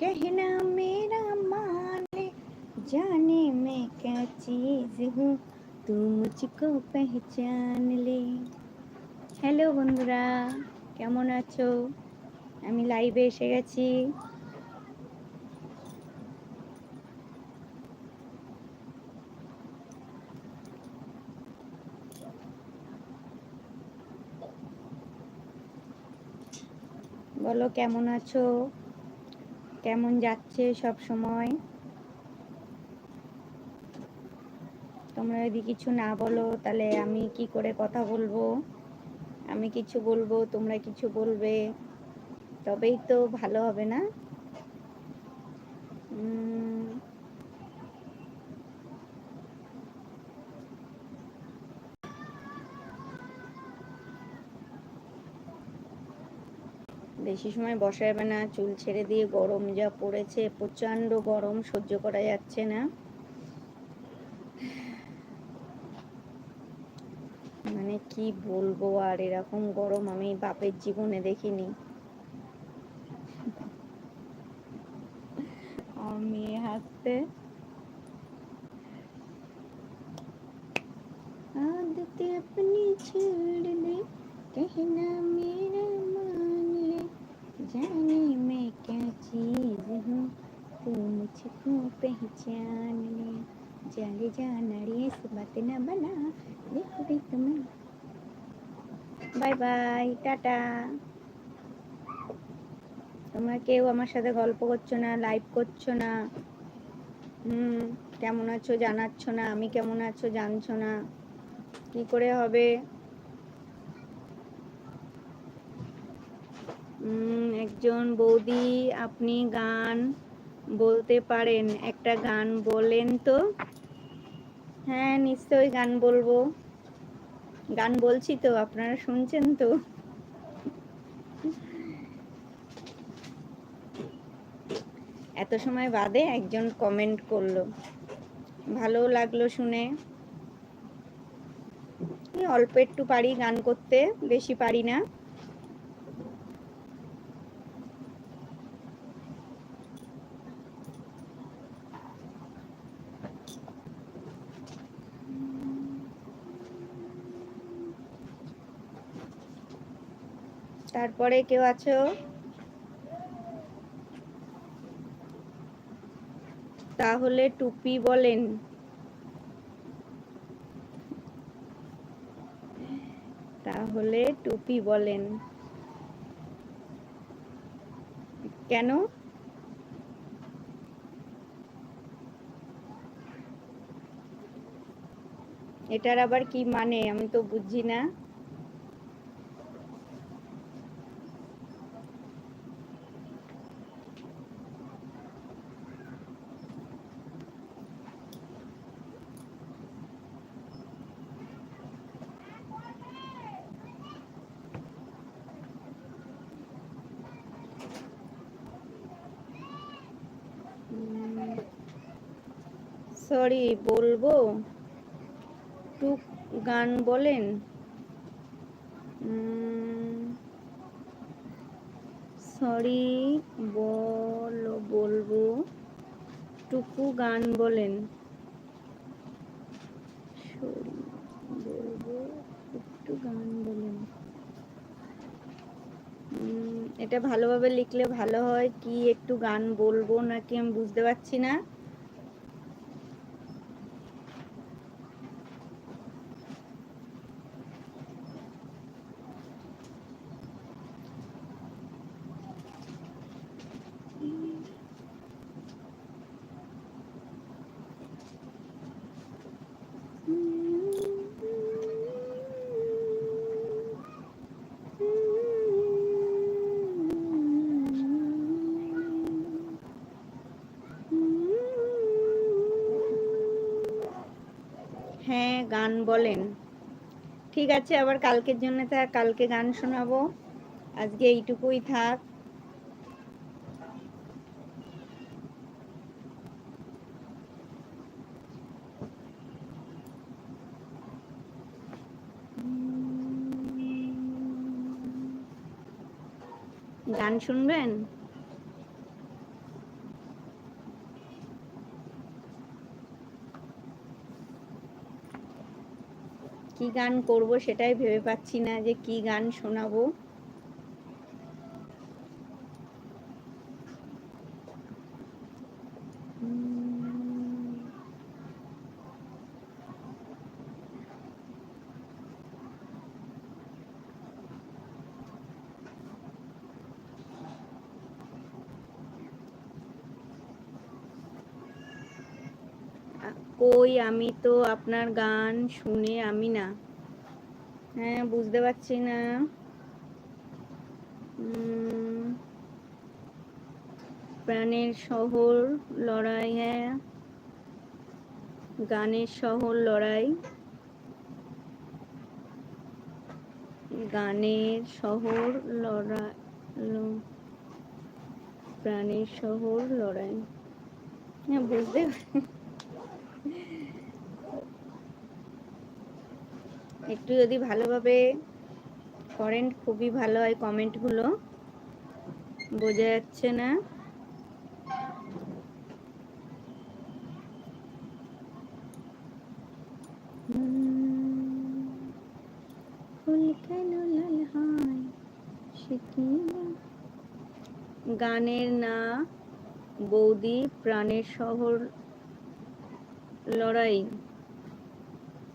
कहना मेरा मान ले जाने मैं क्या चीज हूँ तू मुझको पहचान ले হ্যালো বন্ধুরা কেমন আছো আমি লাইভে এসে গেছি বলো কেমন আছো কেমন যাচ্ছে সব সময়? তোমরা যদি কিছু না বলো, তাহলে আমি কি করে কথা বলব? আমি কিছু বলব, তোমরা কিছু বলবে। তবেই তো ভালো হবে না? বেশি সময় বসা যাবে না চুল ছেড়ে দিয়ে গরম যা পড়েছে প্রচন্ড গরম সহ্য করা যাচ্ছে না মানে কি বলবো আর এরকম গরম আমি বাপের জীবনে দেখিনি আমার মেয়ে হাসতে आदत अपनी छोड़ दे कहना मेरा मान ले जाने मैं क्या चीज हूँ तू मुझको पहचान ले जाने जा नाड़िए से बात न बना देखो भी तुम्हें বাই বাই টাটা তোমরা কেউ আমার সাথে গল্প করছো না লাইভ করছো না হুম কেমন আছো জানাচ্ছ না আমি কেমন আছো জানছো না কি করে হবে একজন বৌদি আপনি গান বলতে পারেন, একটা গান বলেন তো? হ্যাঁ নিশ্চয়ই গান বলব। গান বলছি তো, আপনারা শুনছেন তো? এত সময় বাদে একজন কমেন্ট করল। ভালো লাগল শুনে। অল্প একটু পারি গান করতে, বেশি পারি না। তারপরে কেউ আছো? তাহলে টুপি বলেন। তাহলে টুপি বলেন। কেন? এটার আবার কি মানে? আমি তো বুঝি না। সরি বলব? টুক গান বলেন। সরি বলো, বলব। টুকু গান বলেন। গান বলেন। এটা ভালোভাবে লিখলে ভালো হয়, কি একটু গান বলব নাকি আমি বুঝতে পারছি না। হ্যাঁ গান বলেন। ঠিক আছে, আবার কালকের জন্য থাক, কালকে গান শোনাবো। আজকে এইটুকুই থাক। গান শুনবেন? কি গান করব সেটাই ভেবে পাচ্ছি না যে কি গান শোনাবো। কই আমি তো আপনার গান শুনে আমি না। হ্যাঁ বুঝতে পারছি না। প্রাণের শহর লড়াই হ্যাঁ। গানের শহর লড়াই। গানের শহর লড়াই প্রাণের শহর লড়াই। হ্যাঁ বুঝতে একটু যদি ভালোভাবে করেন, খুবই ভালো হয় কমেন্টগুলো। বোঝা যাচ্ছে না? গানের না, বৌদি প্রাণের শহর লড়াই।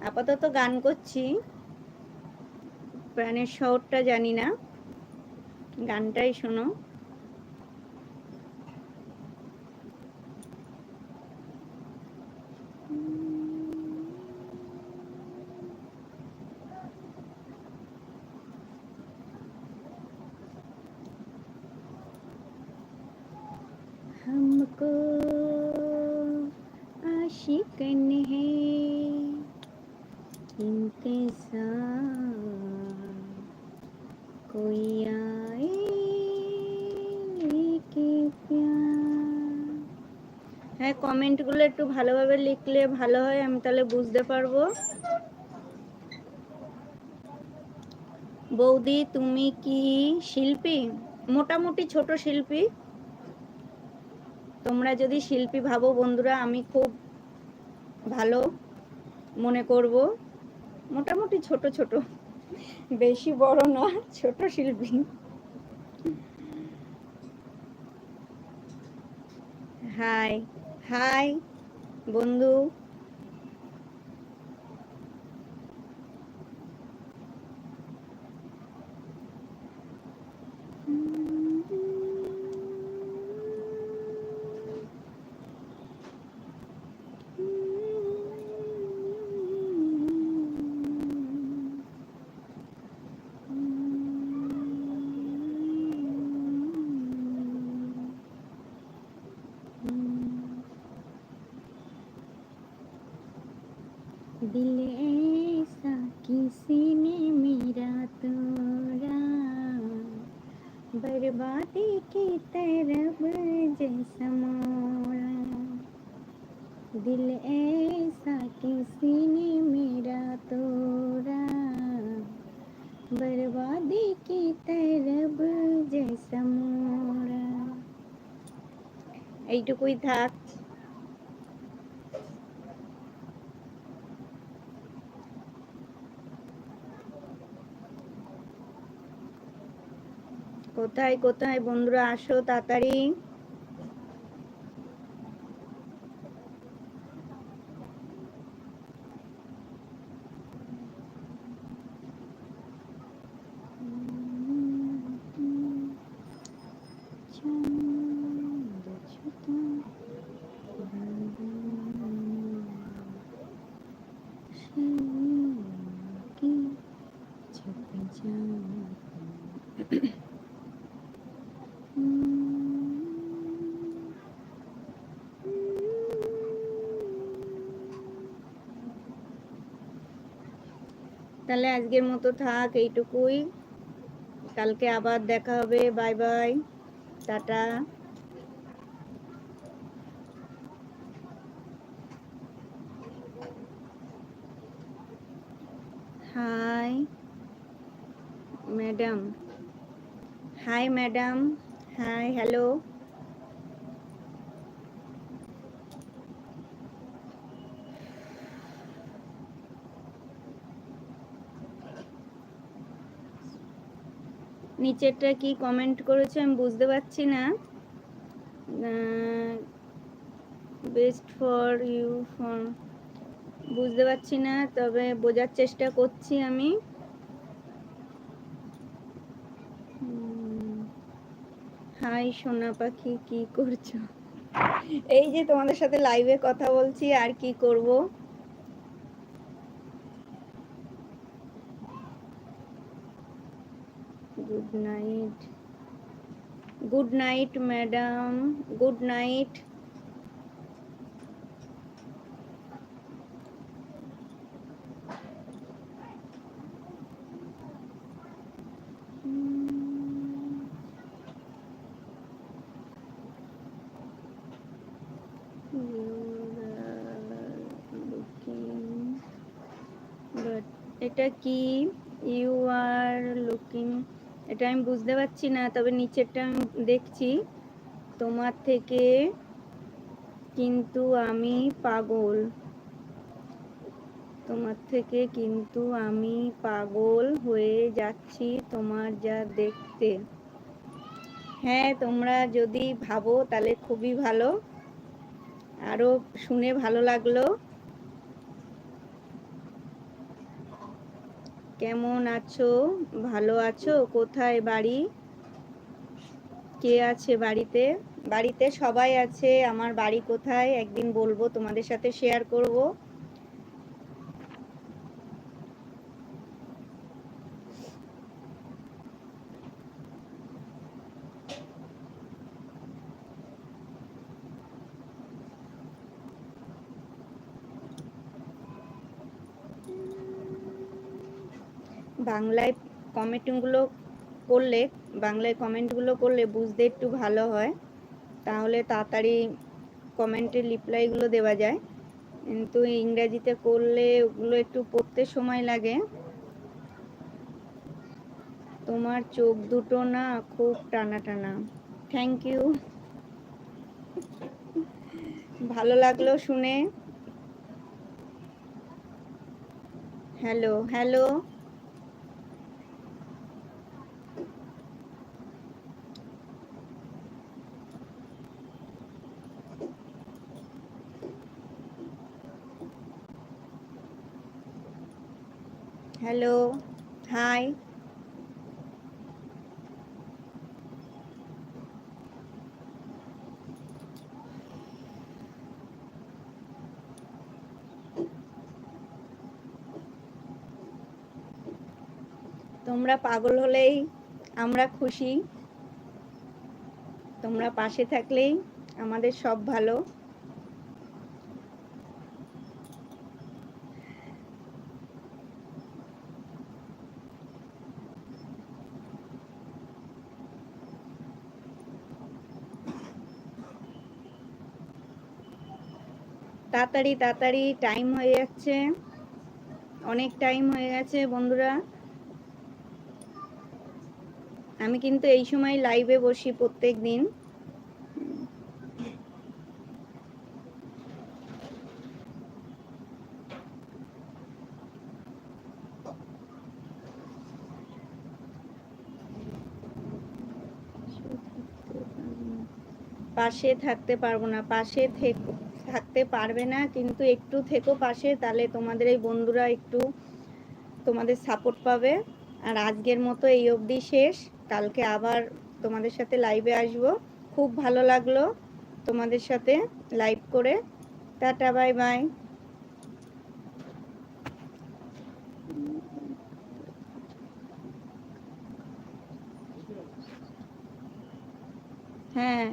আপাতত গান করছি। প্রাণের শহরটা জানি না। গানটাই শোনো। হ্যাঁ কমেন্টগুলো একটু ভালোভাবে লিখলে ভালো হয়, আমি তাহলে বুঝতে পারব। বৌদি, তুমি কি শিল্পী? মোটামুটি ছোট শিল্পী। তোমরা যদি শিল্পী ভাবো বন্ধুরা, আমি খুব ভালো মনে করব। মোটামুটি ছোট ছোট, বেশি বড় না, ছোট শিল্পী। হাই। হাই বন্ধু बर्बादी की तरफ जैसा मोड़ा এইটুকুই থাক কোথায় কোথায় বন্ধুরা আসো তাড়াতাড়ি তাহলে আজকের মতো থাক, এইটুকুই। কালকে আবার দেখা হবে, bye bye, tata. Hi, madam. Hi madam. Hi, hello. নিচেরটা কি কমেন্ট করেছে আমি বুঝতে পারছি না। বেস্ট ফর ইউ ফর বুঝতে পারছি না, তবে বোঝার চেষ্টা করছি আমি। হাই সোনা পাখি, কি করছ? এই যে তোমাদের সাথে লাইভে কথা বলছি, আর কি করব? good night good night madam good night but এটা কি ইউ আর লুকিং এটা আমি বুঝতে পারছি না, তবে নিচেরটা আমি দেখছি। তোমার থেকে কিন্তু আমি পাগল। তোমার থেকে কিন্তু আমি পাগল হয়ে যাচ্ছি তোমার যা দেখতে। হ্যাঁ তোমরা যদি ভাবো তাহলে খুবই ভালো। আরও শুনে ভালো লাগল। কেমন আছো? ভালো আছো? কোথায় বাড়ি? কে আছে বাড়িতে? বাড়িতে সবাই আছে। আমার বাড়ি কোথায়? একদিন বলব, তোমাদের সাথে শেয়ার করব। বাংলায় কমেন্টগুলো করলে, বাংলায় কমেন্টগুলো করলে বুঝতে একটু ভালো হয়। তাহলে তাড়াতাড়ি কমেন্টের রিপ্লাইগুলো দেওয়া যায়। কিন্তু ইংরেজিতে করলে ওগুলো একটু পড়তে সময় লাগে। তোমার চোখ দুটো না খুব টানা টানা থ্যাংক ইউ ভালো লাগল শুনে। Hello hello hello hi. তোমরা পাগল হলেই আমরা খুশি। তোমরা পাশে থাকলেই আমাদের সব ভালো। তাড়াতাড়ি তাড়াতাড়ি টাইম হয়ে যাচ্ছে। অনেক টাইম হয়ে গেছে, বন্ধুরা। আমি কিন্তু এই সময় লাইভে বসি প্রত্যেক দিন। পাশে থাকতে পারব না, পাশে থেকো। থাকতে পারবে না, কিন্তু একটু থেকো পাশে, তাহলে তোমাদের এই বন্ধুরা একটু তোমাদের সাপোর্ট পাবে। আর আজকের মতো এই অবধি শেষ। কালকে আবার তোমাদের সাথে লাইভে আসব। খুব ভালো লাগল তোমাদের সাথে লাইভ করে। টাটা বাই বাই হ্যাঁ।